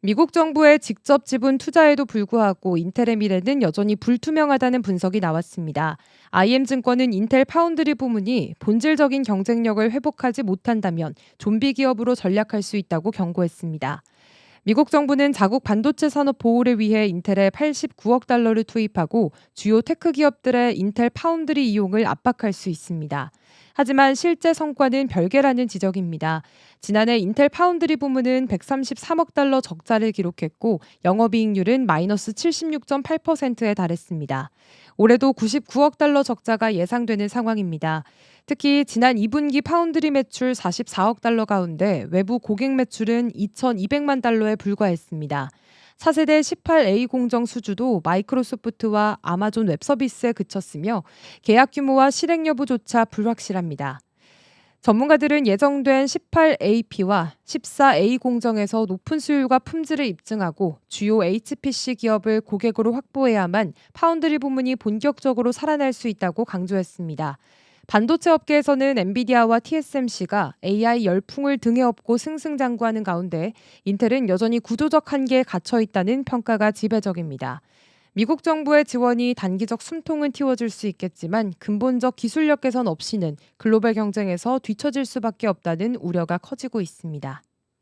미국 정부의 직접 지분 투자에도 불구하고 인텔의 미래는 여전히 불투명하다는 분석이 나왔습니다. IM증권은 인텔 파운드리 부문이 본질적인 경쟁력을 회복하지 못한다면 좀비 기업으로 전략할 수 있다고 경고했습니다. 미국 정부는 자국 반도체 산업 보호를 위해 인텔에 89억 달러를 투입하고 주요 테크 기업들의 인텔 파운드리 이용을 압박할 수 있습니다. 하지만 실제 성과는 별개라는 지적입니다. 지난해 인텔 파운드리 부문은 133억 달러 적자를 기록했고 영업이익률은 마이너스 76.8%에 달했습니다. 올해도 99억 달러 적자가 예상되는 상황입니다. 특히 지난 2분기 파운드리 매출 44억 달러 가운데 외부 고객 매출은 2,200만 달러에 불과했습니다. 차세대 18A 공정 수주도 마이크로소프트와 아마존 웹서비스에 그쳤으며 계약 규모와 실행 여부조차 불확실합니다. 전문가들은 예정된 18AP와 14A 공정에서 높은 수율과 품질을 입증하고 주요 HPC 기업을 고객으로 확보해야만 파운드리 부문이 본격적으로 살아날 수 있다고 강조했습니다. 반도체 업계에서는 엔비디아와 TSMC가 AI 열풍을 등에 업고 승승장구하는 가운데 인텔은 여전히 구조적 한계에 갇혀 있다는 평가가 지배적입니다. 미국 정부의 지원이 단기적 숨통은 틔워줄 수 있겠지만 근본적 기술력 개선 없이는 글로벌 경쟁에서 뒤처질 수밖에 없다는 우려가 커지고 있습니다.